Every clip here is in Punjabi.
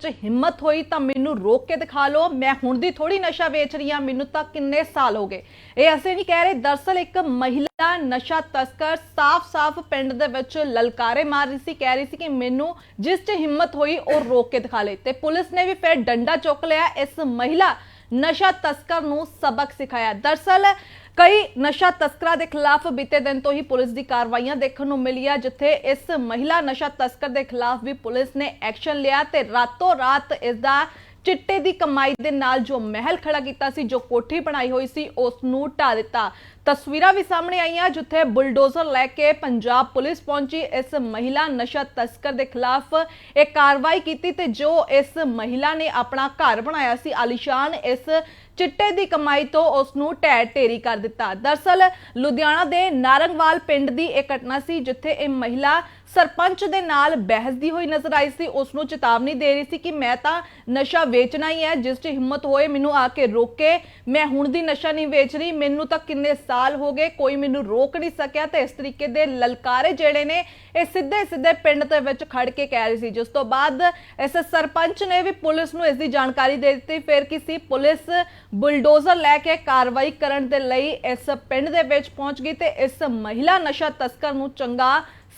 'ਚ ਹਿੰਮਤ ਹੋਈ ਤਾਂ ਮੈਨੂੰ ਰੋਕ ਕੇ ਦਿਖਾ ਲਓ। ਮੈਂ ਹੁਣ ਦੀ ਥੋੜੀ ਨਸ਼ਾ ਵੇਚ ਰਹੀ ਹਾਂ। ਮੈਨੂੰ ਤਾਂ ਕਿੰਨੇ ਸਾਲ ਹੋ ਗਏ। ਇਹ ਅਸੀਂ ਨਹੀਂ ਕਹਿ ਰਹੇ, ਦਰਸਲ ਇੱਕ ਮਹਿਲਾ ਨਸ਼ਾ ਤਸਕਰ ਸਾਫ਼-ਸਾਫ਼ ਪਿੰਡ ਦੇ ਵਿੱਚ ਲਲਕਾਰੇ ਮਾਰ ਰਹੀ ਸੀ। ਕਹਿ ਰਹੀ ਸੀ ਕਿ ਮੈਨੂੰ ਜਿਸ 'ਚ ਹਿੰਮਤ ਹੋਈ, ਉਹ ਰੋਕ ਕੇ ਦਿਖਾ ਲੇ ਤੇ ਪੁਲਿਸ ਨੇ ਵੀ ਫਿਰ ਡੰਡਾ ਚੁੱਕ ਲਿਆ। ਇਸ ਮਹਿਲਾ ਨਸ਼ਾ ਤਸਕਰ ਨੂੰ ਸਬਕ ਸਿਖਾਇਆ। ਦਰਸਲ ਕਈ ਨਸ਼ਾ ਤਸਕਰਾਂ ਦੇ ਖਿਲਾਫ ਬੀਤੇ ਦਿਨ ਤੋਂ ਹੀ ਪੁਲਿਸ ਦੀ ਕਾਰਵਾਈਆਂ ਦੇਖਣ ਨੂੰ ਮਿਲੀਆਂ ਜਿੱਥੇ ਇਸ ਮਹਿਲਾ ਨਸ਼ਾ ਤਸਕਰ ਦੇ ਖਿਲਾਫ ਵੀ ਪੁਲਿਸ ਨੇ ਐਕਸ਼ਨ ਲਿਆ ਤੇ ਰਾਤੋਂ ਰਾਤ ਇਸ ਦਾ ਚਿੱਟੇ ਦੀ ਕਮਾਈ ਦੇ ਨਾਲ ਜੋ ਮਹਿਲ ਖੜਾ ਕੀਤਾ ਸੀ, ਜੋ ਕੋਠੀ ਬਣਾਈ ਹੋਈ ਸੀ, ਉਸ ਨੂੰ ਢਾ ਦਿੱਤਾ। ਤਸਵੀਰਾਂ ਵੀ ਸਾਹਮਣੇ ਆਈਆਂ, ਜਿੱਥੇ ਬੁਲਡੋਜ਼ਰ ਲੈ ਕੇ ਪੰਜਾਬ ਪੁਲਿਸ ਪਹੁੰਚੀ। ਇਸ ਮਹਿਲਾ ਨਸ਼ਾ ਤਸਕਰ ਦੇ ਖਿਲਾਫ ਇਹ ਕਾਰਵਾਈ ਕੀਤੀ ਤੇ ਜੋ ਇਸ ਮਹਿਲਾ ਨੇ ਆਪਣਾ ਘਰ ਬਣਾਇਆ ਸੀ, ਆਲੀਸ਼ਾਨ, ਇਸ ਚਿੱਟੇ ਦੀ ਕਮਾਈ ਤੋਂ ਉਸ ਨੂੰ ਢਹਿ ਢੇਰੀ ਕਰ ਦਿੱਤਾ। ਦਰਸਲ, ਲੁਧਿਆਣਾ ਦੇ ਨਾਰੰਗਵਾਲ ਪਿੰਡ ਦੀ ਇਹ ਘਟਨਾ ਸੀ, ਜਿੱਥੇ ਇਹ ਮਹਿਲਾ ਸਰਪੰਚ ਦੇ ਨਾਲ ਬਹਿਸਦੀ ਹੋਈ ਨਜ਼ਰ ਆਈ ਸੀ। ਉਸ ਨੂੰ ਚੇਤਾਵਨੀ ਦੇ ਰਹੀ ਸੀ ਕਿ ਮੈਂ ਤਾਂ ਨਸ਼ਾ ਵੇਚਣਾ ਹੀ ਹੈ, ਜਿਸ 'ਚ ਹਿੰਮਤ ਹੋਏ ਮੈਨੂੰ ਆ ਕੇ ਰੋਕੇ। ਮੈਂ ਹੁਣ ਦੀ ਨਸ਼ਾ ਨਹੀਂ ਵੇਚ ਰਹੀ, ਮੈਨੂੰ ਤਾਂ ਕਿੰਨੇ ਸਾਲ ਹੋ ਗਏ, ਕੋਈ ਮੈਨੂੰ ਰੋਕ ਨਹੀਂ ਸਕਿਆ ਤੇ ਇਸ ਤਰੀਕੇ ਦੇ ਲਲਕਾਰੇ ਜਿਹੜੇ ਨੇ, ਇਹ ਸਿੱਧੇ ਸਿੱਧੇ ਪਿੰਡ ਦੇ ਵਿੱਚ ਖੜ ਕੇ ਕਹਿ ਰਹੀ ਸੀ। ਜਿਸ ਤੋਂ ਬਾਅਦ ਇਸ ਸਰਪੰਚ ਨੇ ਵੀ ਪੁਲਿਸ ਨੂੰ ਇਸ ਦੀ ਜਾਣਕਾਰੀ ਦੇ ਦਿੱਤੀ। ਫਿਰ ਕਿਸੇ ਪੁਲਿਸ ਬੁਲਡੋਜ਼ਰ ਲੈ ਕੇ ਕਾਰਵਾਈ ਕਰਨ ਦੇ ਲਈ ਇਸ ਪਿੰਡ ਦੇ ਵਿੱਚ ਪਹੁੰਚ ਗਈ ਤੇ ਇਸ ਮਹਿਲਾ ਨਸ਼ਾ ਤਸਕਰ ਨੂੰ ਚੰਗਾ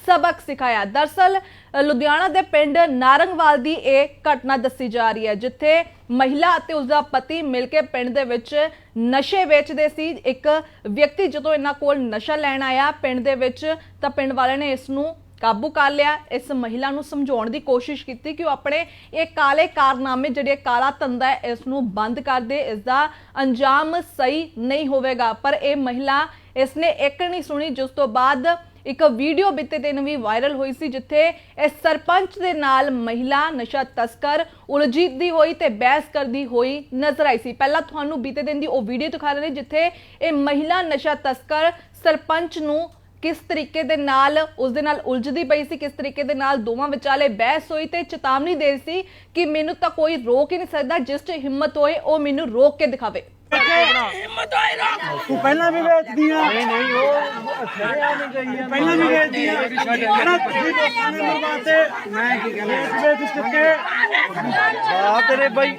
ਸਬਕ ਸਿਖਾਇਆ ਦਰਸਲ ਲੁਧਿਆਣਾ ਦੇ ਪਿੰਡ ਨਾਰੰਗਵਾਲ ਦੀ ਇਹ ਘਟਨਾ ਦੱਸੀ ਜਾ ਰਹੀ ਹੈ ਜਿੱਥੇ ਮਹਿਲਾ ਅਤੇ ਉਸ ਦਾ ਪਤੀ ਮਿਲ ਕੇ ਪਿੰਡ ਦੇ ਵਿੱਚ ਨਸ਼ੇ ਵੇਚਦੇ ਸੀ ਇੱਕ ਵਿਅਕਤੀ ਜਦੋਂ ਇਹਨਾਂ ਕੋਲ ਨਸ਼ਾ ਲੈਣ ਆਇਆ ਪਿੰਡ ਦੇ ਵਿੱਚ ਤਾਂ ਪਿੰਡ ਵਾਲਿਆਂ ਨੇ ਇਸ ਨੂੰ ਕਾਬੂ ਕਰ ਲਿਆ ਇਸ ਮਹਿਲਾ ਨੂੰ ਸਮਝਾਉਣ ਦੀ ਕੋਸ਼ਿਸ਼ ਕੀਤੀ ਕਿ ਉਹ ਆਪਣੇ ਇਹ ਕਾਲੇ ਕਾਰਨਾਮੇ ਜਿਹੜੇ ਕਾਲਾ ਧੰਦਾ ਹੈ ਇਸ ਨੂੰ ਬੰਦ ਕਰ ਦੇ ਇਸ ਦਾ ਅੰਜਾਮ ਸਹੀ ਨਹੀਂ ਹੋਵੇਗਾ ਪਰ ਇਹ ਮਹਿਲਾ ਇਸ ਨੇ ਇੱਕ ਨਹੀਂ ਸੁਣੀ ਜਿਸ ਤੋਂ ਬਾਅਦ ਇੱਕ ਵੀਡੀਓ ਬੀਤੇ ਦਿਨ ਵੀ ਵਾਇਰਲ ਹੋਈ ਸੀ ਜਿੱਥੇ ਇਸ ਸਰਪੰਚ ਦੇ ਨਾਲ ਮਹਿਲਾ, ਨਸ਼ਾ ਤਸਕਰ ਉਲਝੀਦੀ ਹੋਈ ਤੇ ਬਹਿਸ ਕਰਦੀ ਹੋਈ ਨਜ਼ਰ ਆਈ ਸੀ। ਪਹਿਲਾਂ ਤੁਹਾਨੂੰ ਬੀਤੇ ਦਿਨ ਦੀ ਉਹ ਵੀਡੀਓ ਦਿਖਾ ਰਹੇ ਨੇ ਜਿੱਥੇ ਇਹ ਮਹਿਲਾ, ਨਸ਼ਾ ਤਸਕਰ ਸਰਪੰਚ ਨੂੰ ਕਿਸ ਤਰੀਕੇ ਦੇ ਨਾਲ, ਉਸ ਦੇ ਨਾਲ ਉਲਝਦੀ ਪਈ ਸੀ, ਕਿਸ ਤਰੀਕੇ ਦੇ ਨਾਲ ਦੋਵਾਂ ਵਿਚਾਲੇ ਬਹਿਸ ਹੋਈ ਤੇ ਚੇਤਾਵਨੀ ਦੇ ਰਹੀ ਸੀ ਕਿ ਮੈਨੂੰ ਤਾਂ ਕੋਈ ਰੋਕ ਹੀ ਨਹੀਂ ਸਕਦਾ, ਜਿਸ 'ਚ ਹਿੰਮਤ ਹੋਏ ਉਹ ਮੈਨੂੰ ਰੋਕ ਕੇ ਦਿਖਾਵੇ। ਤੂੰ ਪਹਿਲਾਂ ਵੀ ਵੇਚਦੀ ਆ ਨਹੀਂ ਨਹੀਂ ਉਹ ਛੜਿਆ ਨਹੀਂ ਗਈ ਆ ਪਹਿਲਾਂ ਵੀ ਵੇਚਦੀ ਆ ਕਹਿੰਦਾ ਤੁਸੀਂ ਲੋਕਾਂ ਨੇ ਮਰਵਾਤੇ ਮੈਂ ਕੀ ਕਹਿੰਦਾ ਵੇਚ ਵੇਚ ਚੁੱਕੇ ਆ ਤੇਰੇ ਬਾਈ।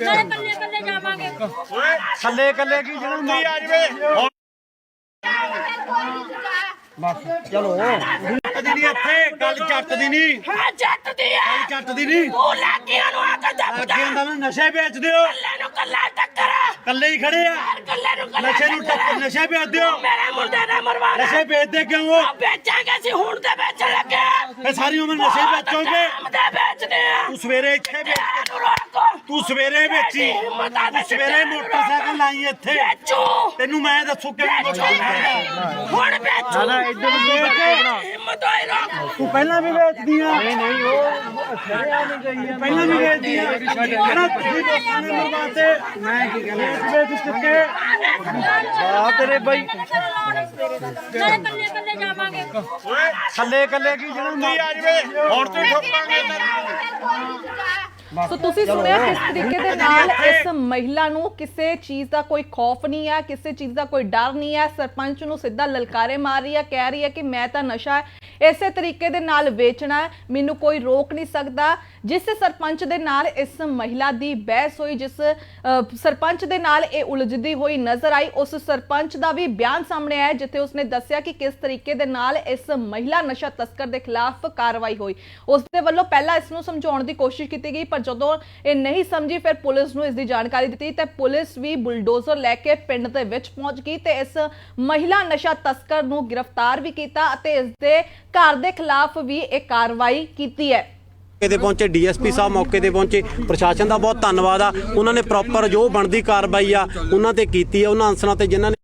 ਨਾਲੇ ਕੱਲੇ ਕੱਲੇ ਜਾਵਾਂਗੇ। ਥੱਲੇ ਕੱਲੇ ਕੀ ਜਿਹੜਾ ਨਹੀਂ ਆ ਜਵੇ। ਚਲੋ। ਜਿਹੜੀ ਇੱਥੇ ਗੱਲ ਜੱਟ ਦੀ ਨਹੀਂ। ਹਾਂ ਜੱਟ ਦੀ ਆ। ਗੱਲ ਜੱਟ ਦੀ ਨਹੀਂ। ਉਹ ਲਾਗੀਆਂ ਨੂੰ ਆ ਕੇ ਦੱਬ ਅੱਗੇ ਹੁੰਦਾ ਨਾ ਨਸ਼ੇ ਵੇਚਦੇ ਹੋ। ਕੱਲੇ ਨੂੰ ਕੱਲਾ ਟੱਕਰ। ਕੱਲੇ ਹੀ ਖੜੇ ਆ। ਕੱਲੇ ਨੂੰ ਕੱਲਾ ਨਸ਼ੇ ਨੂੰ ਟੱਕਰ। ਨਸ਼ੇ ਵੇਚਦੇ ਹੋ। ਮੇਰੇ ਮੁੰਡੇ ਨੇ ਮਰਵਾਣਾ ਨਸ਼ੇ ਵੇਚਦੇ ਕਿਉਂ ਹੋ? ਵੇਚਾਂਗੇ ਸੀ ਹੁਣ ਤੇ ਵੇਚਣ ਲੱਗੇ। ਫੇ ਸਾਰੀ ਉਮਰ ਨਸ਼ੇ ਵੇਚੋਗੇ। ਵੇਚਦੇ ਆ। ਤੂੰ ਸਵੇਰੇ ਇੱਥੇ ਵੇਚ ਰੋਕੋ ਤੂੰ ਸਵੇਰੇ ਵੇਚੀ ਤੂੰ ਸਵੇਰੇ ਮੋਟਰਸਾਈਕਲ ਲਾਈ ਇੱਥੇ। ਤੈਨੂੰ ਮੈਂ ਦੱਸੂ ਕਿਵੇਂ ਹੁਣ ਵੇਚੋ। ਨਾ ਇੱਧਰ ਨੂੰ ਵੇਚ। ਕੇ ਹਿੰਮਤ ਹੋਈ ਰੋਕ ਤੂੰ ਪਹਿਲਾਂ ਵੀ ਵੇਚਦੀ ਆ ਨਹੀਂ ਨਹੀਂ ਉਹ ਛੜਿਆ ਨਹੀਂ ਗਈ ਆ ਪਹਿਲਾਂ ਵੀ ਵੇਚਦੀ ਆ ਕਹਿੰਦਾ ਤੁਸੀਂ ਲੋਕਾਂ ਨੇ ਮਰਵਾਤੇ ਮੈਂ ਕੀ ਕਹਿੰਦਾ ਵੇਚ ਵੇਚ ਚੁੱਕੇ। ਆ ਤੇਰੇ ਬਾਈ। ਨਾਲੇ ਕੱਲੇ ਕੱਲੇ ਜਾਵਾਂਗੇ। ਥੱਲੇ ਕੱਲੇ ਕੀ ਜਿਹੜਾ ਨਹੀਂ ਆ ਜਵੇ। ਹੁਣ ਤੂੰ ਠੋਕਾਂਗੇ ਸੋ ਤੁਸੀਂ ਸੁਣਿਆ ਕਿਸ ਤਰੀਕੇ ਦੇ ਨਾਲ ਇਸ ਮਹਿਲਾ ਨੂੰ ਕਿਸੇ ਚੀਜ਼ ਦਾ ਕੋਈ ਖੌਫ ਨਹੀਂ ਹੈ ਕਿਸੇ ਚੀਜ਼ ਦਾ ਕੋਈ ਡਰ ਨਹੀਂ ਹੈ ਸਰਪੰਚ ਨੂੰ ਸਿੱਧਾ ਲਲਕਾਰੇ ਮਾਰ ਰਹੀ ਹੈ ਕਹਿ ਰਹੀ ਹੈ ਕਿ ਮੈਂ ਤਾਂ ਨਸ਼ਾ ਇਸੇ ਤਰੀਕੇ ਦੇ ਨਾਲ ਵੇਚਣਾ ਹੈ, ਮੈਨੂੰ ਕੋਈ ਰੋਕ ਨਹੀਂ ਸਕਦਾ। ਜਿਸ ਸਰਪੰਚ ਦੇ ਨਾਲ ਇਸ ਮਹਿਲਾ ਦੀ ਬਹਿਸ ਹੋਈ ਜਿਸ ਸਰਪੰਚ ਦੇ ਨਾਲ ਇਹ ਉਲਝਦੀ ਹੋਈ ਨਜ਼ਰ ਆਈ ਉਸ ਸਰਪੰਚ ਦਾ ਵੀ ਬਿਆਨ ਸਾਹਮਣੇ ਆਇਆ ਜਿੱਥੇ ਉਸਨੇ ਦੱਸਿਆ ਕਿ ਕਿਸ ਤਰੀਕੇ ਦੇ ਨਾਲ ਇਸ ਮਹਿਲਾ ਨਸ਼ਾ ਤਸਕਰ ਦੇ ਖਿਲਾਫ ਕਾਰਵਾਈ ਹੋਈ। ਉਸ ਦੇ ਵੱਲੋਂ ਪਹਿਲਾਂ ਇਸ ਨੂੰ ਸਮਝਾਉਣ ਦੀ ਕੋਸ਼ਿਸ਼ ਕੀਤੀ ਗਈ ਪਰ ਜਦੋਂ ਇਹ ਨਹੀਂ ਸਮਝੀ ਫਿਰ ਪੁਲਿਸ ਨੂੰ ਇਸ ਦੀ ਜਾਣਕਾਰੀ ਦਿੱਤੀ ਤੇ ਪੁਲਿਸ ਵੀ ਬੁਲਡੋਜ਼ਰ ਲੈ ਕੇ ਪਿੰਡ ਦੇ ਵਿੱਚ ਪਹੁੰਚ ਗਈ ਤੇ ਇਸ ਮਹਿਲਾ ਨਸ਼ਾ ਤਸਕਰ ਨੂੰ ਗ੍ਰਿਫਤਾਰ ਵੀ ਕੀਤਾ ਅਤੇ ਇਸ ਦੇ ਘਰ ਦੇ ਖਿਲਾਫ ਵੀ ਇਹ ਕਾਰਵਾਈ ਕੀਤੀ ਹੈ। ਮੌਕੇ ਤੇ ਪਹੁੰਚੇ ਡੀਐਸਪੀ ਸਾਹਿਬ, ਮੌਕੇ ਤੇ ਪਹੁੰਚੇ ਪ੍ਰਸ਼ਾਸਨ ਦਾ ਬਹੁਤ ਧੰਨਵਾਦ ਆ। ਉਹਨਾਂ ਨੇ ਪ੍ਰੋਪਰ ਜੋ ਬਣਦੀ ਕਾਰਵਾਈ ਆ, ਉਹਨਾਂ ਤੇ ਕੀਤੀ ਆ। ਉਹਨਾਂ ਅਨਸਰਾਂ ਤੇ ਜਿਨ੍ਹਾਂ ਨੇ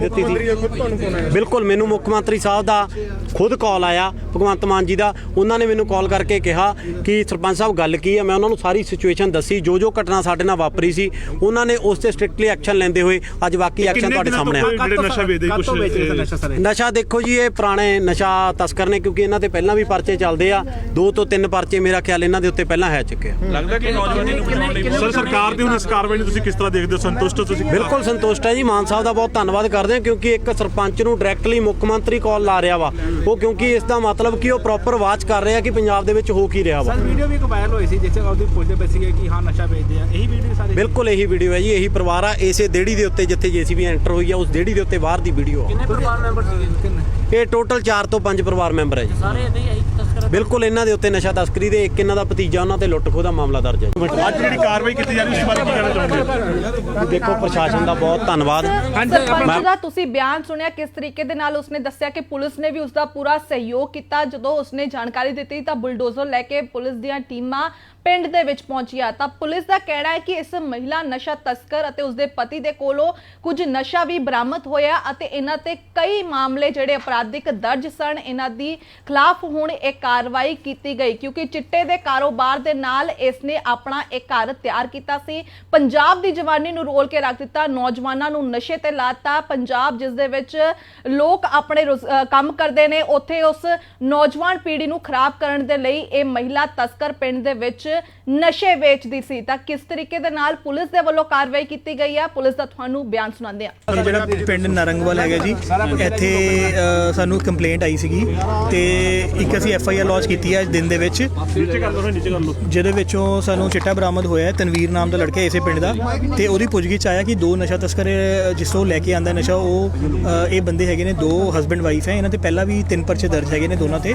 ਦਿੱਤੀ ਸੀ। ਬਿਲਕੁਲ ਮੈਨੂੰ ਮੁੱਖ ਮੰਤਰੀ ਸਾਹਿਬ ਦਾ ਖੁਦ ਕਾਲ ਆਇਆ ਭਗਵੰਤ ਮਾਨ ਜੀ ਦਾ। ਉਹਨਾਂ ਨੇ ਮੈਨੂੰ ਕਾਲ ਕਰਕੇ ਕਿਹਾ ਕਿ ਸਰਪੰਚ ਸਾਹਿਬ ਗੱਲ ਕੀ ਹੈ? ਮੈਂ ਉਹਨਾਂ ਨੂੰ ਸਾਰੀ ਸਿਚੁਏਸ਼ਨ ਦੱਸੀ ਜੋ ਜੋ ਘਟਨਾ ਸਾਡੇ ਨਾਲ ਵਾਪਰੀ ਸੀ ਉਹਨਾਂ ਨੇ ਉਸ ਤੇ ਸਟ੍ਰਿਕਟਲੀ ਐਕਸ਼ਨ ਲੈਂਦੇ ਹੋਏ ਅੱਜ ਬਾਕੀ ਐਕਸ਼ਨ ਤੁਹਾਡੇ ਸਾਹਮਣੇ ਆ। ਜਿਹੜੇ ਨਸ਼ਾ ਵੇਚਦੇ ਕੁਝ ਨਸ਼ਾ ਦੇਖੋ ਜੀ ਇਹ ਪੁਰਾਣੇ ਨਸ਼ਾ ਤਸਕਰ ਨੇ ਕਿਉਂਕਿ ਇਹਨਾਂ ਤੇ ਪਹਿਲਾਂ ਵੀ ਪਰਚੇ ਚੱਲਦੇ ਆ। ਦੋ ਤੋਂ ਤਿੰਨ ਪਰਚੇ ਮੇਰਾ ਖਿਆਲ ਇਹਨਾਂ ਦੇ ਉੱਤੇ ਪਹਿਲਾਂ ਹੈ ਚੁੱਕੇ ਆ। ਲੱਗਦਾ ਕਿ ਨੌਜਵਾਨੀ ਨੂੰ ਬਚਾਉਣ ਲਈ ਸਰ ਸਰਕਾਰ ਦੀ ਹੁਣ ਇਸ ਕਾਰਵਾਈ ਨੂੰ ਤੁਸੀਂ ਕਿਸ ਤਰ੍ਹਾਂ ਦੇਖਦੇ ਹੋ? ਸੰਤੁਸ਼ਟ ਹੋ ਤੁਸੀਂ? ਬਿਲਕੁਲ ਸੰਤੁਸ਼ਟ ਹੈ ਜੀ। ਮਾਨ ਸਾਹਿਬ ਦਾ ਬਹੁਤ ਧੰਨਵਾਦ ਕਰਦੇ ਕਰਦੇ ਹਾਂ ਕਿਉਂਕਿ ਇੱਕ ਸਰਪੰਚ ਨੂੰ ਡਾਇਰੈਕਟਲੀ ਮੁੱਖ ਮੰਤਰੀ ਕਾਲ ਲਾ ਰਿਹਾ ਵਾ। ਉਹ ਕਿਉਂਕਿ ਇਸ ਦਾ ਮਤਲਬ ਕਿ ਉਹ ਪ੍ਰੋਪਰ ਵਾਚ ਕਰ ਰਿਹਾ ਕਿ ਪੰਜਾਬ ਦੇ ਵਿੱਚ ਹੋ ਕੀ ਰਿਹਾ ਵਾ। ਸਰ ਵੀਡੀਓ ਵੀ ਇੱਕ ਵਾਇਰਲ ਹੋਈ ਸੀ ਜਿੱਥੇ ਉਹਦੀ ਪੁੱਛਦੇ ਪਏ ਸੀਗੇ ਕਿ ਹਾਂ ਨਸ਼ਾ ਵੇਚਦੇ ਆ। ਇਹੀ ਵੀਡੀਓ ਸਾਰੇ? ਬਿਲਕੁਲ ਇਹੀ ਵੀਡੀਓ ਹੈ ਜੀ ਇਹੀ ਪਰਿਵਾਰ ਆ। ਇਸੇ ਦੇੜੀ ਦੇ ਉੱਤੇ ਜਿੱਥੇ ਜੀਸੀਬੀ ਐਂਟਰ ਹੋਈ ਆ ਉਸ ਦੇੜੀ ਦੇ ਉੱਤੇ ਬਾਹਰ ਦੀ ਵੀਡੀਓ ਆ। ਕਿੰਨੇ ਪਰਿਵਾਰ ਮੈਂਬਰ ਸੀਗੇ? ਕਿੰਨੇ ਇਹ ਟੋਟਲ 4 ਤੋਂ 5 ਪਰਿਵਾਰ ਮੈਂਬਰ ਹੈ ਜੀ। ਸਾਰੇ ਇਦਾਂ ਹੀ ਬਿਲਕੁਲ ਇਹਨਾਂ ਦੇ ਉੱਤੇ ਨਸ਼ਾ ਤਸਕਰੀ ਦੇ ਇੱਕ ਇਹਨਾਂ ਦਾ ਭਤੀਜਾ ਉਹਨਾਂ ਤੇ ਲੁੱਟ ਖੋਹ ਦਾ ਮਾਮਲਾ ਦਰਜ ਹੈ। ਅੱਜ ਜਿਹੜੀ ਕਾਰਵਾਈ ਕੀਤੀ ਜਾ ਰਹੀ ਉਸ ਬਾਰੇ ਕੀ ਕਹਿਣਾ ਚਾਹੁੰਦੇ ਦੇਖੋ ਪ੍ਰਸ਼ਾਸਨ ਦਾ ਬਹੁਤ ਧੰਨਵਾਦ। ਸਰਪੰਚ ਦਾ ਤੁਸੀਂ ਬਿਆਨ ਸੁਣਿਆ ਕਿਸ ਤਰੀਕੇ ਦੇ ਨਾਲ ਉਸਨੇ ਦੱਸਿਆ ਕਿ ਪੁਲਿਸ ਨੇ ਵੀ ਉਸਦਾ ਪੂਰਾ ਸਹਿਯੋਗ ਕੀਤਾ। ਜਦੋਂ ਉਸਨੇ ਜਾਣਕਾਰੀ ਦਿੱਤੀ ਤਾਂ ਬੁਲਡੋਜ਼ਰ ਲੈ ਕੇ ਪੁਲਿਸ ਦੀਆਂ ਟੀਮਾਂ ਪਿੰਡ ਦੇ ਵਿੱਚ ਪਹੁੰਚੀਆਂ। ਤਾਂ ਪੁਲਿਸ ਦਾ ਕਹਿਣਾ ਹੈ ਕਿ ਇਸ ਮਹਿਲਾ ਨਸ਼ਾ ਤਸਕਰ ਅਤੇ ਉਸਦੇ ਪਤੀ ਦੇ ਕੋਲੋਂ ਕੁਝ ਨਸ਼ਾ ਵੀ ਬਰਾਮਦ ਹੋਇਆ ਅਤੇ ਇਹਨਾਂ ਤੇ ਕਈ ਮਾਮਲੇ ਜਿਹੜੇ ਅਪਰਾਧਿਕ ਦਰਜ ਸਨ ਇਹਨਾਂ ਦੀ ਖਿਲਾਫ ਹੁਣ ਇਹ ਕਾਰਵਾਈ ਕੀਤੀ ਗਈ, ਕਿਉਂਕਿ ਚਿੱਟੇ ਦੇ ਕਾਰੋਬਾਰ ਦੇ ਨਾਲ ਇਸ ਨੇ ਆਪਣਾ ਇੱਕ ਘਰ ਤਿਆਰ ਕੀਤਾ ਸੀ। ਪੰਜਾਬ ਦੀ ਜਵਾਨੀ ਨੂੰ ਰੋਲ ਕੇ ਰੱਖ ਦਿੱਤਾ, ਨੌਜਵਾਨਾਂ ਨੂੰ ਨਸ਼ੇ ਤੇ ਲਾਤਾ। ਪੰਜਾਬ ਜਿਸ ਦੇ ਵਿੱਚ ਲੋਕ ਆਪਣੇ ਕੰਮ ਕਰਦੇ ਨੇ, ਉੱਥੇ ਉਸ ਨੌਜਵਾਨ ਪੀੜ੍ਹੀ ਨੂੰ ਖਰਾਬ ਕਰਨ ਦੇ ਲਈ ਇਹ ਮਹਿਲਾ ਤਸਕਰ ਪਿੰਡ ਦੇ ਵਿੱਚ ਨਸ਼ੇ ਵੇਚਦੀ ਸੀ। ਤਾਂ ਕਿਸ ਤਰੀਕੇ ਦੇ ਨਾਲ ਪੁਲਿਸ ਦੇ ਵੱਲੋਂ ਕਾਰਵਾਈ ਕੀਤੀ ਗਈ ਹੈ ਪੁਲਿਸ ਦਾ ਤੁਹਾਨੂੰ ਬਿਆਨ ਸੁਣਾਉਂਦੇ ਹਾਂ। ਇਹ ਜਿਹੜਾ ਪਿੰਡ ਨਰੰਗਵਾਲ ਹੈਗਾ ਜੀ ਇੱਥੇ ਅ, ਸਾਨੂੰ ਕੰਪਲੇਂਟ ਆਈ ਸੀਗੀ ਤੇ ਇੱਕ ਅਸੀਂ ਐਫ ਆਈ ਆਰ ਲੌਂਚ ਕੀਤੀ ਹੈ ਅੱਜ ਦਿਨ ਦੇ ਵਿੱਚ। ਨੀਚੇ ਕਰ ਲਓ ਨੀਚੇ ਕਰ ਲਓ। ਜਿਹਦੇ ਵਿੱਚੋਂ ਸਾਨੂੰ ਚਿੱਟਾ ਬਰਾਮਦ ਹੋਇਆ ਹੈ ਤਨਵੀਰ ਨਾਮ ਦਾ ਲੜਕਾ ਇਸੇ ਪਿੰਡ ਦਾ। ਤੇ ਉਹਦੀ ਪੁੱਛਗਿੱਛ ਆਇਆ ਕਿ ਦੋ ਨਸ਼ਾ ਤਸਕਰ ਅ, ਜਿਸ ਤੋਂ ਲੈ ਕੇ ਆਂਦਾ ਨਸ਼ਾ ਉਹ ਅ, ਇਹ ਬੰਦੇ ਹੈਗੇ ਨੇ ਦੋ ਹਸਬੰਡ ਵਾਈਫ ਹੈ। ਇਹਨਾਂ ਤੇ ਪਹਿਲਾਂ ਵੀ ਤਿੰਨ ਪਰਚੇ ਦਰਜ ਹੈਗੇ ਨੇ ਦੋਨਾਂ ਤੇ।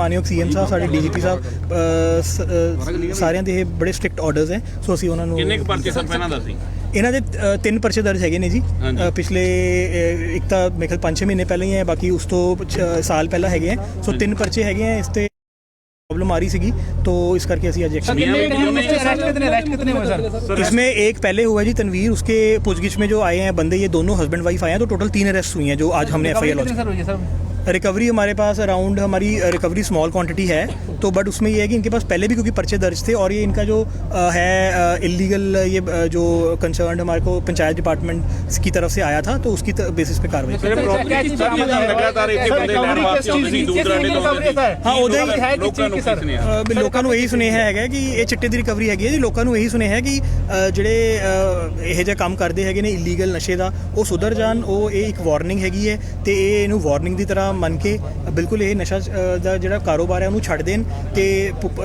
ਮਾਨਯੋਗ ਸੀਐਮ ਸਾਹਿਬ ਸਾਡੇ ਡੀਜੀਪੀ ਸਾਹਿਬ ਅ, ਸ- ਅ, ਸਾਰਿਆਂ ਦੇ ਇਹ ਬੜੇ ਸਟ੍ਰਿਕਟ ਆਰਡਰਸ ਹੈ ਸੋ ਅਸੀਂ ਉਹਨਾਂ ਨੂੰ ਕਿੰਨੇ ਕੁ ਪਰਚੇ ਸਰ ਪਹਿਲਾਂ ਦੱਸੀ ਇਹਨਾਂ ਦੇ ਅ, ਤਿੰਨ ਪਰਚੇ ਦਰਜ ਹੈਗੇ ਨੇ ਜੀ ਹਾਂਜੀ। ਅ, ਪਿਛਲੇ ਅ, ਇੱਕ ਤਾਂ ਮੇਰੇ ਖਿਆਲ 5-6 ਮਹੀਨੇ ਪਹਿਲਾਂ ਹੀ ਹੈ ਬਾਕੀ ਉਸ ਤੋਂ ਛ- ਸਾਲ ਪਹਿਲਾਂ ਹੈਗੇ ਆ ਸੋ ਤਿੰਨ ਪਰਚੇ ਹੈਗੇ ਆ ਇਸ ਤੇ प्रॉब्लम आ रही सीगी तो इस करके ਅਸੀਂ ਅੱਜ एक्शन इसमें एक पहले हुआ जी तनवीर उसके पूछगिछ में जो आए हैं बंदे ये दोनों हस्बैंड वाइफ आए हैं तो टोटल तीन अरेस्ट हुई हैं जो आज हमने एफ आई रिकवरी हमारे पास अराउंड हमारी रिकवरी स्मॉल क्वांटिटी है तो बट उसमें ये है कि इनके पास पहले भी क्योंकि पर्चे दर्ज थे और ये इनका जो अ, है इलीगल ये अ, जो कंसर्न हमारे को पंचायत डिपार्टमेंट की तरफ से आया था तो उसकी बेसिस पे कार्रवाई की। ਲਗਾਤਾਰ ਇੱਥੇ ਬੰਦੇ ਲੈਣ ਵਾਸਤੇ ਆਉਂਦੇ ਸੀ ਦੂਰ ਦਰਾਡੇ ਤੋਂ ਆਉਂਦੇ ਸੀ ਹਾਂ ਉਹਦੇ ਹੀ ਲੋਕਾਂ ਨੂੰ ਕਿਸ ਨੇ ਅ, ਵੀ ਲੋਕਾਂ ਨੂੰ ਇਹੀ ਸੁਨੇਹਾ ਹੈਗਾ ਕਿ ਇਹ ਚਿੱਟੇ ਦੀ ਰਿਕਵਰੀ ਹੈਗੀ ਹੈ ਜੀ ਲੋਕਾਂ ਨੂੰ ਇਹੀ ਸੁਨੇਹਾ ਹੈ ਕਿ ਅ, ਜਿਹੜੇ ਅ, ਇਹੋ ਜਿਹਾ ਕੰਮ ਕਰਦੇ ਹੈਗੇ ਨੇ ਇਲੀਗਲ ਨਸ਼ੇ ਦਾ ਉਹ ਸੁਧਰ ਜਾਣ ਉਹ ਇਹ ਇੱਕ ਵਾਰਨਿੰਗ ਹੈਗੀ ਹੈ ਤੇ ਇਹ ਇਹਨੂੰ ਵਾਰਨਿੰਗ ਦੀ ਤਰ੍ਹਾਂ ਮੰਨ ਕੇ ਬਿਲਕੁਲ ਇਹ ਨਸ਼ਾ ਅ, ਦਾ ਜਿਹੜਾ ਕਾਰੋਬਾਰ ਹੈ ਉਹਨੂੰ ਛੱਡ ਦੇਣ ਤੇ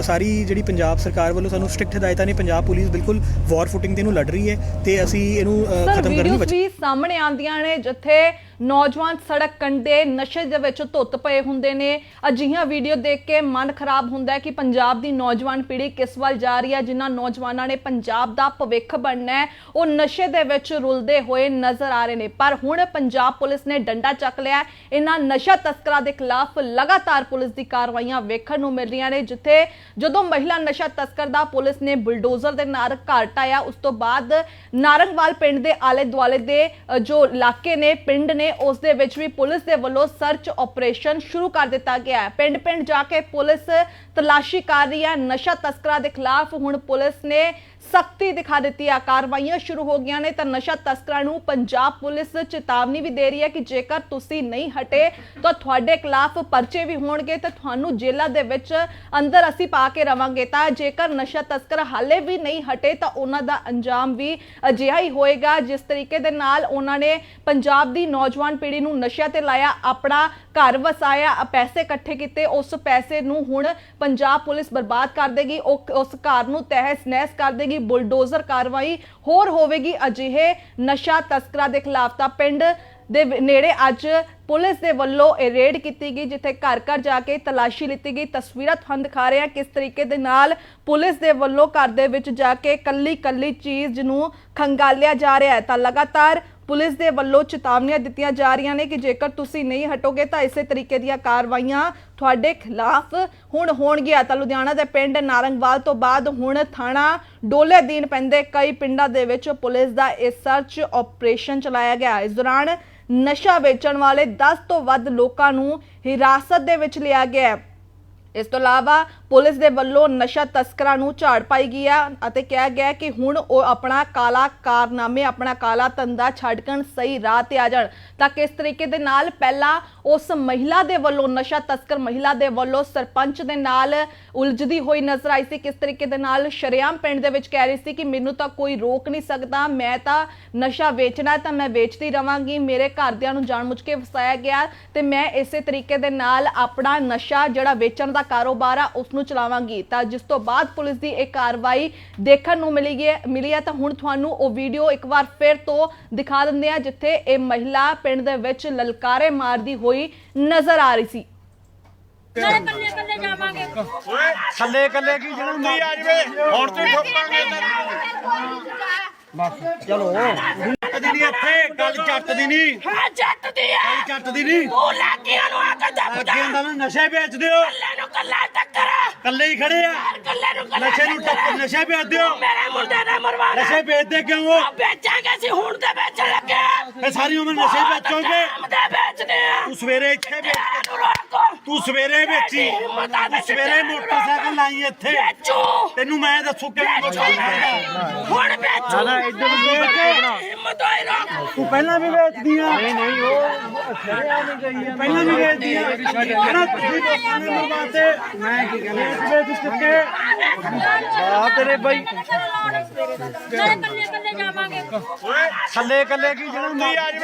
ਸਾਰੀ ਜਿਹੜੀ ਪੰਜਾਬ ਸਰਕਾਰ ਵੱਲੋਂ ਸਾਨੂੰ ਸਟ੍ਰਿਕਟ ਹਦਾਇਤਾਂ ਨੇ ਪੰਜਾਬ ਪੁਲਿਸ ਬਿਲਕੁਲ ਵਾਰ ਫੁਟਿੰਗ ਤੇ ਇਹਨੂੰ ਲੜ ਰਹੀ ਹੈ ਤੇ ਅਸੀਂ ਇਹਨੂੰ ਖਤਮ ਕਰਨ ਦੀ ਵੀ ਸਾਹਮਣੇ ਆਉਂਦੀਆਂ ਨੇ ਜਿੱਥੇ ਨੌਜਵਾਨ ਸੜਕ ਕੰਢੇ ਨਸ਼ੇ ਦੇ ਵਿੱਚ ਧੁੱਤ ਪਏ ਹੁੰਦੇ ਨੇ। ਅਜਿਹੀਆਂ ਵੀਡੀਓ ਦੇਖ ਕੇ ਮਨ ਖਰਾਬ ਹੁੰਦਾ ਹੈ ਕਿ ਪੰਜਾਬ ਦੀ ਨੌਜਵਾਨ ਪੀੜ੍ਹੀ ਕਿਸ ਵੱਲ ਜਾ ਰਹੀ ਹੈ, ਜਿਨ੍ਹਾਂ ਨੌਜਵਾਨਾਂ ਨੇ ਪੰਜਾਬ ਦਾ ਭਵਿੱਖ ਬਣਨਾ ਹੈ, ਉਹ ਨਸ਼ੇ ਦੇ ਵਿੱਚ ਰੁਲਦੇ ਹੋਏ ਨਜ਼ਰ ਆ ਰਹੇ ਨੇ। ਪਰ ਹੁਣ ਪੰਜਾਬ ਪੁਲਿਸ ਨੇ ਡੰਡਾ ਚੱਕ ਲਿਆ ਇਹਨਾਂ ਨਸ਼ਾ ਤਸਕਰਾਂ ਦੇ ਖਿਲਾਫ ਲਗਾਤਾਰ ਪੁਲਿਸ ਦੀ ਕਾਰਵਾਈਆਂ ਵੇਖਣ ਨੂੰ ਮਿਲ ਰਹੀਆਂ ਨੇ, ਜਿੱਥੇ ਜਦੋਂ ਮਹਿਲਾ ਨਸ਼ਾ ਤਸਕਰ ਦਾ ਪੁਲਿਸ ਨੇ ਬੁਲਡੋਜ਼ਰ ਦੇ ਨਾਲ ਘਰ ਢਾਇਆ ਉਸ ਤੋਂ ਬਾਅਦ ਨਾਰੰਗਵਾਲ ਪਿੰਡ ਦੇ ਆਲੇ ਦੁਆਲੇ ਦੇ ਜੋ ਇਲਾਕੇ ਨੇ, ਪਿੰਡ ਨੇ ਉਸ ਦੇ ਵਿੱਚ ਵੀ ਪੁਲਿਸ ਦੇ ਵੱਲੋਂ ਸਰਚ ਆਪਰੇਸ਼ਨ ਸ਼ੁਰੂ ਕਰ ਦਿੱਤਾ ਗਿਆ ਹੈ। ਪਿੰਡ ਪਿੰਡ ਜਾ ਕੇ ਪੁਲਿਸ ਤਲਾਸ਼ੀ ਕਰ ਰਹੀ ਹੈ। ਨਸ਼ਾ ਤਸਕਰਾਂ ਦੇ ਖਿਲਾਫ ਹੁਣ ਪੁਲਿਸ ਨੇ ਸਖਤੀ ਦਿਖਾ ਦਿੱਤੀ ਹੈ। ਕਾਰਵਾਈਆਂ ਸ਼ੁਰੂ ਹੋ ਗਈਆਂ ਨੇ ਤਾਂ ਨਸ਼ਾ ਤਸਕਰਾਂ ਨੂੰ ਪੰਜਾਬ ਪੁਲਿਸ ਚੇਤਾਵਨੀ ਵੀ ਦੇ ਰਹੀ ਹੈ ਕਿ ਜੇਕਰ ਤੁਸੀਂ ਨਹੀਂ ਹਟੇ ਤਾਂ ਤੁਹਾਡੇ ਖਿਲਾਫ ਪਰਚੇ ਵੀ ਹੋਣਗੇ ਤੇ ਤੁਹਾਨੂੰ ਜੇਲ੍ਹਾਂ ਦੇ ਵਿੱਚ ਅੰਦਰ ਅਸੀਂ ਪਾ ਕੇ ਰਵਾਂਗੇ। ਤਾਂ ਜੇਕਰ ਨਸ਼ਾ ਤਸਕਰ ਹਾਲੇ ਵੀ ਨਹੀਂ ਹਟੇ ਤਾਂ ਉਹਨਾਂ ਦਾ ਅੰਜਾਮ ਵੀ ਅਜਿਹਾ ਹੀ ਹੋਏਗਾ। ਜਿਸ ਤਰੀਕੇ ਦੇ ਨਾਲ ਉਹਨਾਂ ਨੇ ਪੰਜਾਬ ਦੀ ਨੌਜਵਾਨ ਪੀੜ੍ਹੀ ਨੂੰ ਨਸ਼ਿਆਂ ਤੇ ਲਾਇਆ ਆਪਣਾ ਘਰ ਵਸਾਇਆ ਪੈਸੇ ਇਕੱਠੇ ਕੀਤੇ, ਉਸ ਪੈਸੇ ਨੂੰ ਹੁਣ ਪੰਜਾਬ ਪੁਲਿਸ ਬਰਬਾਦ ਕਰ ਦੇਗੀ ਉਸ ਘਰ ਨੂੰ ਤਹਿਸ ਨਹਿਸ ਕਰ ਦੇਗੀ, ਬੁਲਡੋਜ਼ਰ ਕਾਰਵਾਈ ਹੋਰ ਹੋਵੇਗੀ, ਅਜਿਹੇ ਨਸ਼ਾ ਤਸਕਰਾਂ ਦੇ ਖਿਲਾਫ ਤਾਂ ਪਿੰਡ ਦੇ ਨੇੜੇ ਅੱਜ ਪੁਲਿਸ ਦੇ ਵੱਲੋਂ ਇਹ ਰੇਡ ਕੀਤੀ ਗਈ, ਜਿੱਥੇ ਘਰ ਘਰ ਜਾ ਕੇ ਤਲਾਸ਼ੀ ਲਿੱਤੀ ਗਈ, ਤਸਵੀਰਾਂ ਤੁਹਾਨੂੰ ਦਿਖਾ ਰਹੇ ਹਾਂ ਕਿਸ ਤਰੀਕੇ ਦੇ ਨਾਲ ਪੁਲਿਸ ਦੇ ਵੱਲੋਂ ਘਰ ਦੇ ਵਿੱਚ ਜਾ ਕੇ ਕੱਲੀ ਕੱਲੀ ਚੀਜ਼ ਨੂੰ ਖੰਗਾਲਿਆ ਜਾ ਰਿਹਾ ਹੈ। ਤਾਂ ਲਗਾਤਾਰ ਪੁਲਿਸ ਦੇ ਵੱਲੋਂ ਚੇਤਾਵਨੀਆਂ ਦਿੱਤੀਆਂ ਜਾ ਰਹੀਆਂ ਨੇ ਕਿ ਜੇਕਰ ਤੁਸੀਂ ਨਹੀਂ ਹਟੋਗੇ ਤਾਂ ਇਸੇ ਤਰੀਕੇ ਦੀਆਂ ਕਾਰਵਾਈਆਂ ਤੁਹਾਡੇ ਖਿਲਾਫ ਹੁਣ ਹੋਣਗੀਆਂ। ਤਾਂ ਲੁਧਿਆਣਾ ਦੇ ਪਿੰਡ ਨਾਰੰਗਵਾਲ ਤੋਂ ਬਾਅਦ ਹੁਣ ਥਾਣਾ ਡੋਲੇ ਦੀਨ ਪੈਂਦੇ ਕਈ ਪਿੰਡਾਂ ਦੇ ਵਿੱਚ ਪੁਲਿਸ ਦਾ ਇਹ ਸਰਚ ਆਪਰੇਸ਼ਨ ਚਲਾਇਆ ਗਿਆ। ਇਸ ਦੌਰਾਨ ਨਸ਼ਾ ਵੇਚਣ ਵਾਲੇ 10 ਤੋਂ ਵੱਧ ਲੋਕਾਂ ਨੂੰ ਹਿਰਾਸਤ ਦੇ ਵਿੱਚ ਲਿਆ ਗਿਆ। ਇਸ ਤੋਂ ਇਲਾਵਾ ਪੁਲਿਸ ਦੇ ਵੱਲੋਂ ਨਸ਼ਾ ਤਸਕਰਾਂ ਨੂੰ ਝਾੜ ਪਾਈ ਗਈ ਹੈ ਅਤੇ ਕਿਹਾ ਗਿਆ ਕਿ ਹੁਣ ਉਹ ਆਪਣਾ ਕਾਲਾ ਕਾਰਨਾਮੇ, ਆਪਣਾ ਕਾਲਾ ਧੰਦਾ ਛੱਡ ਕੇ ਸਹੀ ਰਾਹ ਤੇ ਆ ਜਾਣ। ਤਾਂ ਕਿਸ ਤਰੀਕੇ ਦੇ ਨਾਲ ਪਹਿਲਾਂ ਉਸ ਮਹਿਲਾ ਦੇ ਵੱਲੋਂ ਨਸ਼ਾ ਤਸਕਰ ਮਹਿਲਾ ਦੇ ਵੱਲੋਂ ਸਰਪੰਚ ਦੇ ਨਾਲ ਉਲਝਦੀ ਹੋਈ ਨਜ਼ਰ ਆਈ ਸੀ? ਕਿਸ ਤਰੀਕੇ ਦੇ ਨਾਲ ਸ਼ਰੇਆਮ ਪਿੰਡ ਦੇ ਵਿੱਚ ਕਹਿ ਰਹੀ ਸੀ ਕਿ ਮੈਨੂੰ ਤਾਂ ਕੋਈ ਰੋਕ ਨਹੀਂ ਸਕਦਾ, ਮੈਂ ਤਾਂ ਨਸ਼ਾ ਵੇਚਣਾ ਤਾਂ ਮੈਂ ਵੇਚਦੀ ਰਵਾਂਗੀ, ਮੇਰੇ ਘਰਦਿਆਂ ਨੂੰ ਜਾਣਬੁੱਝ ਕੇ ਫਸਾਇਆ ਗਿਆ ਤੇ ਮੈਂ ਇਸੇ ਤਰੀਕੇ ਦੇ ਨਾਲ ਆਪਣਾ ਨਸ਼ਾ ਜਿਹੜਾ ਵੇਚਣ ਦਾ ਕਾਰੋਬਾਰ ਆ ਉਸ ਨੂੰ ਚਲਾਵਾਂਗੀ ਤਾਂ ਜਿਸ ਤੋਂ ਬਾਅਦ ਪੁਲਿਸ ਦੀ ਇਹ ਕਾਰਵਾਈ ਦੇਖਣ ਨੂੰ ਮਿਲੀ ਗਈ ਹੈ- ਮਿਲੀ ਹੈ ਤਾਂ ਹੁਣ ਤੁਹਾਨੂੰ ਉਹ ਵੀਡੀਓ ਇੱਕ ਵਾਰ ਫਿਰ ਤੋਂ ਦਿਖਾ ਦਿੰਦੇ ਆ ਜਿੱਥੇ ਇਹ ਮਹਿਲਾ ਪਿੰਡ ਦੇ ਵਿੱਚ ਲਲਕਾਰੇ ਮਾਰਦੀ ਹੋਈ ਨਜ਼ਰ ਆ ਰਹੀ ਸੀ। ਨਾਲੇ ਕੱਲੇ ਕੱਲੇ ਜਾਵਾਂਗੇ। ਥੱਲੇ ਕੱਲੇ ਕੀ ਜਿਹੜਾ ਨਹੀਂ ਆ ਜਵੇ। ਹੁਣ ਤੇ ਠੋਕਾਂਗੇ ਚਲੋ ਜਿਹੜੀ ਇੱਥੇ ਗੱਲ ਜੱਟ ਦੀ ਨਹੀਂ ਹਾਂ ਜੱਟ ਦੀ ਆ। ਗੱਲ ਜੱਟ ਦੀ ਨਹੀਂ ਉਹ ਲਾਗੀਆਂ ਨੂੰ ਆ ਕੇ ਦੱਬ ਅੱਗੇ ਹੁੰਦਾ ਨਾ ਨਸ਼ੇ ਵੇਚਦੇ ਹੋ। ਕੱਲੇ ਨੂੰ ਕੱਲਾ ਟੱਕਰ ਕੱਲੇ ਹੀ ਖੜੇ ਆ। ਕੱਲੇ ਨੂੰ ਕੱਲਾ ਨਸ਼ੇ ਨੂੰ ਟੱਕਰ ਨਸ਼ੇ ਵੇਚਦੇ ਹੋ। ਮੇਰੇ ਮੁੰਡੇ ਨੇ ਮਰਵਾਣਾ ਨਸ਼ੇ ਵੇਚਦੇ ਕਿਉਂ ਹੋ? ਆ ਵੇਚਾਂਗੇ ਸੀ ਹੁਣ ਤੇ ਵੇਚਣ ਲੱਗੇ ਇਹ ਸਾਰੀ ਉਮਰ ਨਸ਼ੇ ਵੇਚੋਗੇ। ਤੇ ਵੇਚਦੇ ਆ। ਤੂੰ ਸਵੇਰੇ ਇੱਥੇ ਵੇਚ ਕੇ ਤੂੰ ਸਵੇਰੇ ਵੇਚੀ। ਤੂੰ ਸਵੇਰੇ ਮੋਟਰਸਾਈਕਲ ਲਾਈ ਇੱਥੇ। ਤੈਨੂੰ ਮੈਂ ਦੱਸੂ ਕਿਵੇਂ ਹੁਣ ਵੇਚੋ। ਨਾ ਇੱਧਰ ਨੂੰ ਹਿੰਮਤ ਹੋਈ ਰੋਕ ਤੂੰ ਪਹਿਲਾਂ ਵੀ ਵੇਚਦੀ ਆ ਨਹੀਂ ਨਹੀਂ ਉਹ ਸ਼ਰਿਆ ਨਹੀਂ ਗਈ ਆ ਪਹਿਲਾਂ ਵੀ ਵੇਚਦੀ ਆ ਤੁਸੀਂ ਨੇ ਮਰਵਾਤੇ। ਮੈਂ ਕੀ ਕਹਿੰਦਾ ਵੇਚ ਵੇਚ ਕੇ ਆ ਤੇਰੇ ਬਾਈ। ਨਾਲੇ ਕੱਲੇ ਕੱਲੇ ਜਾਵਾਂਗੇ। ਥੱਲੇ ਕੱਲੇ ਕੀ ਜਿਹੜਾ